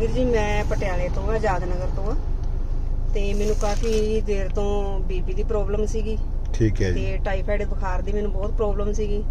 ਵੀਰ ਜੀ ਮੈਂ ਪਟਿਆਲੇ ਤੋਂ ਆ ਆਜ਼ਾਦ ਨਗਰ ਤੋਂ ਆ। ਤੇ ਮੈਨੂੰ ਕਾਫੀ ਦੇਰ ਤੋਂ ਬੀਪੀ ਦੀ ਪ੍ਰੋਬਲਮ ਸੀਗੀ। ਠੀਕ ਹੈ ਜੀ। ਤੇ ਟਾਈਫਾਇਡ ਬੁਖਾਰ ਦੀ ਮੈਨੂੰ ਬਹੁਤ ਪ੍ਰੋਬਲਮ ਸੀਗੀ।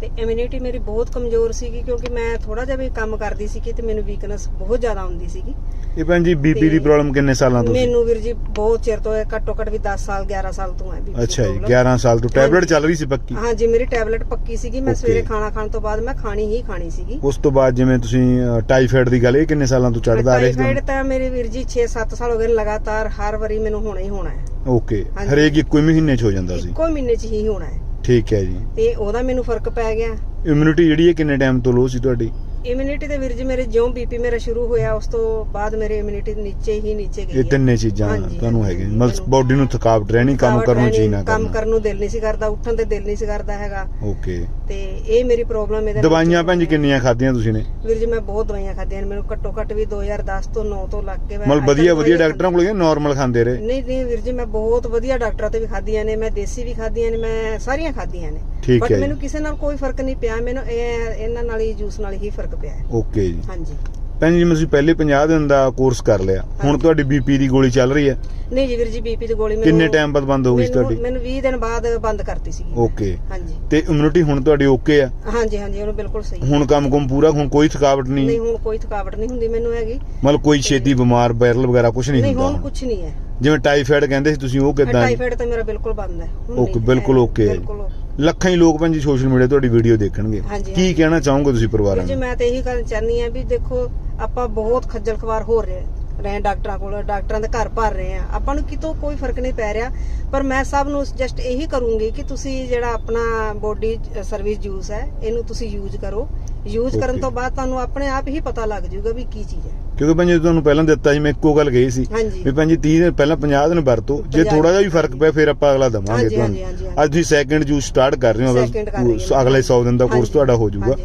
ਤੇ ਇਮਿਊਨਿਟੀ ਮੇਰੀ ਬਹੁਤ ਕਮਜ਼ੋਰ ਸੀਗੀ ਕਿਉਂਕਿ ਮੈਂ ਥੋੜਾ ਜਿਹਾ ਵੀ ਕੰਮ ਕਰਦੀ ਸੀਗੀ ਤੇ ਮੈਨੂੰ ਵੀਕਨੈਸ ਬਹੁਤ ਜ਼ਿਆਦਾ ਆਉਂਦੀ ਸੀਗੀ। ਇਹ ਭੈਣ ਜੀ ਬੀਪੀ ਦੀ ਪ੍ਰੋਬਲਮ ਕਿੰਨੇ ਸਾਲਾਂ ਤੋਂ ਸੀ? ਮੈਨੂੰ ਵੀਰ ਜੀ ਬਹੁਤ ਚਿਰ ਤੋਂ ਹੈ, ਘੱਟੋ ਘੱਟ ਵੀ 10 ਸਾਲ 11 ਸਾਲ ਤੋਂ ਹੈ ਬੀਪੀ ਅੱਛਾ ਜੀ 11 ਸਾਲ ਤੋਂ। ਟੈਬਲੇਟ ਚੱਲ ਰਹੀ ਸੀ ਪੱਕੀ? ਹਾਂਜੀ ਮੇਰੀ ਟੈਬਲੇਟ ਪੱਕੀ ਸੀਗੀ। ਮੈਂ. ਸਵੇਰੇ ਖਾਣਾ ਖਾਣ ਤੋਂ ਬਾਅਦ ਮੈਂ ਖਾਣੀ ਹੀ ਖਾਣੀ ਸੀਗੀ। ਉਸ ਤੋਂ ਬਾਅਦ ਜਿਵੇਂ ਤੁਸੀਂ ਟਾਈਫਾਇਡ ਦੀ ਗੱਲ ਇਹ ਕਿੰਨੇ ਸਾਲਾਂ ਤੋਂ ਚੜਦਾ ਆ ਰਿਹਾ ਸੀ ਟਾਈਫਾਇਡ ਤਾਂ ਮੇਰੇ ਵੀਰ ਜੀ 6-7 ਸਾਲ ਹੋ ਗਏ ਲਗਾਤਾਰ ਹਰ ਵਾਰੀ ਮੈਨੂੰ ਹੋਣਾ ਹੀ ਹੋਣਾ ਹੈ। ਓਕੇ। ਹਰੇਕ ਇੱਕੋ ਹੀ ਮਹੀਨੇ ਚ ਹੋ ਜਾਂਦਾ ਸੀ? ਇੱਕੋ ਮਹੀਨੇ 'ਚ ਹੀ ਹੋਣਾ ਹੈ। ਠੀਕ ਹੈ ਜੀ। ਤੇ ਉਹਦਾ ਮੈਨੂੰ ਫ਼ਰਕ ਪੈ ਗਿਆ। ਇਮਿਊਨਿਟੀ ਜਿਹੜੀ ਹੈ ਕਿੰਨੇ ਟਾਈਮ ਤੋਂ ਲੋ ਸੀ ਤੁਹਾਡੀ? ਇਮਿਊਨਿਟੀ ਦੇ ਵੀਰ ਜੀ ਮੇਰੇ ਜਿਉਂ ਬੀਪੀ ਮੇਰਾ ਸ਼ੁਰੂ ਹੋਇਆ ਉਸ ਤੋਂ ਬਾਅਦ ਮੇਰੇ ਇਮਿਊਨਿਟੀ ਨੀਚੇ ਹੀ ਨੀਚੇ ਗਈ ਇਹ ਹੈ। ਤਿੰਨੇ ਚੀਜ਼ਾਂ ਹਾਂਜੀ, ਤੁਹਾਨੂੰ ਮੈਨੂੰ ਮਤਲਬ ਬਾਡੀ ਨੂੰ ਥਕਾਵਟ ਰਹਿਣੀ ਕੰਮ ਥਕਾਵਟ ਕਰਨ ਨੂੰ ਰਹਿਣੀ, ਜੀ ਨਾ ਕੰਮ ਕਰਨਾ। ਕਰਨ ਨੂੰ ਦਿਲ ਨਹੀਂ ਸੀ ਕਰਦਾ ਉੱਠਣ ਤੇ ਦਿਲ ਨਹੀਂ ਸੀ ਕਰਦਾ ਹੈਗਾ। ਓਕੇ ਤੇ ਇਹ ਮੇਰੀ ਪ੍ਰੋਬਲਮ ਇਹਦੇ ਦਵਾਈਆਂ ਭੈਣ ਜੀ ਕਿੰਨੀਆਂ ਖਾਧੀਆਂ ਤੁਸੀਂ ਨੇ? ਵੀਰ ਜੀ ਮੈਂ ਬਹੁਤ ਦਵਾਈਆਂ ਖਾਧੀਆਂ ਨੇ। ਮੈਨੂੰ ਘੱਟੋ ਘੱਟ ਵੀ 2010 ਤੋਂ 9 ਤੋਂ ਲੱਗ ਕੇ ਮੈਂ ਮਤਲਬ ਅੱਜ ਵਧੀਆ ਵਧੀਆ ਦਵਾਈਆਂ ਡਾਕਟਰਾਂ ਕੋਲ ਗਏ ਨਾਰਮਲ ਖਾਂਦੇ ਰਹੇ? ਨਹੀਂ ਨਹੀਂ ਵੀਰ ਜੀ ਮੈਂ ਬਹੁਤ ਵਧੀਆ ਡਾਕਟਰਾਂ ਤੇ ਵੀ ਖਾਧੀਆਂ ਨੇ ਮੈਂ ਦੇਸੀ ਵੀ ਖਾਧੀਆਂ ਨੇ ਮੈਂ ਸਾਰੀਆਂ ਖਾਧੀਆਂ ਨੇ। ਠੀਕ ਬਟ ਹੈ ਜੀ। ਮੈਨੂੰ ਕਿਸੇ ਨਾਲ ਕੋਈ ਫ਼ਰਕ ਨਹੀਂ ਪਿਆ ਮੈਨੂੰ ਇਹ ਇਹਨਾਂ ਨਾਲ ਹੀ ਜੂਸ ਨਾਲ ਹੀ ਫ਼ਰਕ ਪਿਆ ਹੈ। ਓਕੇ ਜੀ। ਹਾਂਜੀ। ਭੈਣ ਜੀ ਤੁਸੀਂ ਪਹਿਲੇ 50 ਦਿਨ ਦਾ ਕੋਰਸ ਕਰ ਲਿਆ। ਹੁਣ। ਤੁਹਾਡੀ ਬੀਪੀ ਦੀ ਗੋਲੀ ਚੱਲ ਰਹੀ ਹੈ? ਨਹੀਂ ਜੀ ਵੀਰ ਜੀ ਬੀਪੀ ਦੀ ਗੋਲੀ ਕਿੰਨੇ ਟਾਈਮ ਬਾਅਦ ਬੰਦ ਹੋ ਗਈ ਸੀ ਮੈਨੂੰ- ਤੁਹਾਡੀ? ਮੈਨੂੰ 20 ਦਿਨ ਬਾਅਦ ਬੰਦ ਕਰਤੀ ਸੀ ਓਕੇ। ਹਾਂਜੀ। ਤੇ ਇਮਿਊਨਿਟੀ ਹੁਣ ਤੁਹਾਡੀ ਓਕੇ ਆ? ਹਾਂਜੀ ਹਾਂਜੀ ਉਹਨੂੰ ਬਿਲਕੁਲ ਸਹੀ। ਹੁਣ ਕੰਮ ਕੁਮ ਪੂਰਾ ਹੁਣ ਕੋਈ ਥਕਾਵਟ ਨਹੀਂ? ਨਹੀਂ ਹੁਣ ਕੋਈ ਥਕਾਵਟ ਨਹੀਂ ਹੁੰਦੀ ਮੈਨੂੰ ਹੈਗੀ। ਮਤਲਬ ਕੋਈ ਛੇਤੀ ਬਿਮਾਰ ਵਾਇਰਲ ਵਗੈਰਾ ਕੁਝ ਨਹੀਂ ਨਹੀਂ ਹੁਣ ਹੁੰਦਾ ਕੁਝ ਨਹੀਂ ਹੈ। ਜਿਵੇਂ ਟਾਈਫਾਇਡ ਕਹਿੰਦੇ ਸੀ ਤੁਸੀਂ ਉਹ ਕਿਦਾਂ ਟਾਈਫਾਇਡ ਤਾਂ ਮੇਰਾ ਬਿਲਕੁਲ ਬੰਦ ਹੈ। ਹੁਣ ਓਕੇ, ਨਹੀਂ ਬਿਲਕੁਲ ਓਕੇ ਹੈ ਜੀ। ਬਿਲਕੁਲ ਲੱਖਾਂ ਹੀ ਲੋਕ ਭੈਣ ਜੀ ਸੋਸ਼ਲ ਮੀਡੀਆ ਤੁਹਾਡੀ ਵੀਡੀਓ ਦੇਖਣਗੇ। ਹਾਂਜੀ, ਕੀ ਹਾਂਜੀ। ਕਹਿਣਾ ਚਾਹੋਗੇ ਤੁਸੀਂ ਪਰਿਵਾਰਾਂ ਵੀਰ ਜੀ ਨੂੰ? ਮੈਂ ਤਾਂ ਇਹੀ ਗੱਲ ਚਾਹਨੀ ਆ ਵੀ ਦੇਖੋ ਆਪਾਂ ਬਹੁਤ ਖੱਜਲ ਖਵਾਰ ਹੋ ਰਹੇ ਰਹੇ ਡਾਕਟਰਾਂ ਕੋਲ ਡਾਕਟਰਾਂ ਦੇ ਘਰ ਭਰ ਰਹੇ ਆ ਆਪਾਂ ਨੂੰ ਕਿਤੋਂ ਕੋਈ ਫ਼ਰਕ ਨਹੀਂ ਪੈ ਰਿਹਾ ਪਰ ਮੈਂ ਸਭ ਨੂੰ ਜਸਟ ਇਹੀ ਕਰੂੰਗੀ ਕਿ ਤੁਸੀਂ ਜਿਹੜਾ ਆਪਣਾ ਬੋਡੀ ਸਰਵਿਸ ਜੂਸ ਹੈ ਇਹਨੂੰ ਤੁਸੀਂ ਯੂਜ਼ ਕਰੋ। ਯੂਜ਼ ਕਰਨ. ਤੋਂ ਬਾਅਦ ਤੁਹਾਨੂੰ ਆਪਣੇ ਆਪ ਹੀ ਪਤਾ ਲੱਗ ਜਾਊਗਾ ਵੀ ਕੀ ਚੀਜ਼ ਹੈ। ਕਿਉਂਕਿ ਭੈਣ ਜੀ ਤੁਹਾਨੂੰ ਪਹਿਲਾਂ ਦਿੱਤਾ ਸੀ ਮੈਂ ਇੱਕੋ ਗੱਲ ਕਹੀ ਸੀ ਵੀ ਭੈਣ ਜੀ 30 ਦਿਨ ਪਹਿਲਾਂ 50 ਦਿਨ ਵਰਤੋ। ਜੇ 50 ਥੋੜਾ ਜਿਹਾ ਵੀ ਫ਼ਰਕ ਪਿਆ ਫਿਰ ਆਪਾਂ ਅਗਲਾ ਦਵਾਂਗੇ ਤੁਹਾਨੂੰ। ਅੱਜ ਤੁਸੀਂ ਸੈਕਿੰਡ ਜੂਸ ਸਟਾਰਟ ਕਰ ਰਹੇ ਹੋ ਹਾਂ। ਅਗਲੇ 100 ਦਿਨ ਦਾ ਕੋਰਸ ਤੁਹਾਡਾ ਹੋ ਜਾਊਗਾ।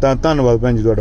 ਤਾਂ ਧੰਨਵਾਦ ਭੈਣ ਜੀ ਤੁਹਾਡਾ